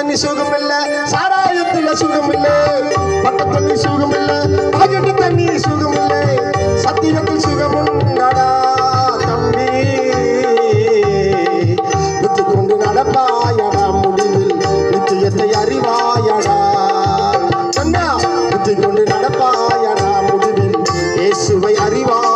தண்ணி சுகம் இல்ல சாராயத்துல சுகம் இல்ல பட்ட தண்ணி சுகம் இல்ல பாக்கெட்டு தண்ணி சுகம் இல்ல சத்தியத்தில் சுகம் உண்டாடா தம்பி. வித்து கொண்டு நடப்பாயடா முடிவில் நிச்சயத்தை அறிவாயடா. கண்ணா வித்து கொண்டு நடப்பாயடா முடிவில் இயேசுவை அறிவாய்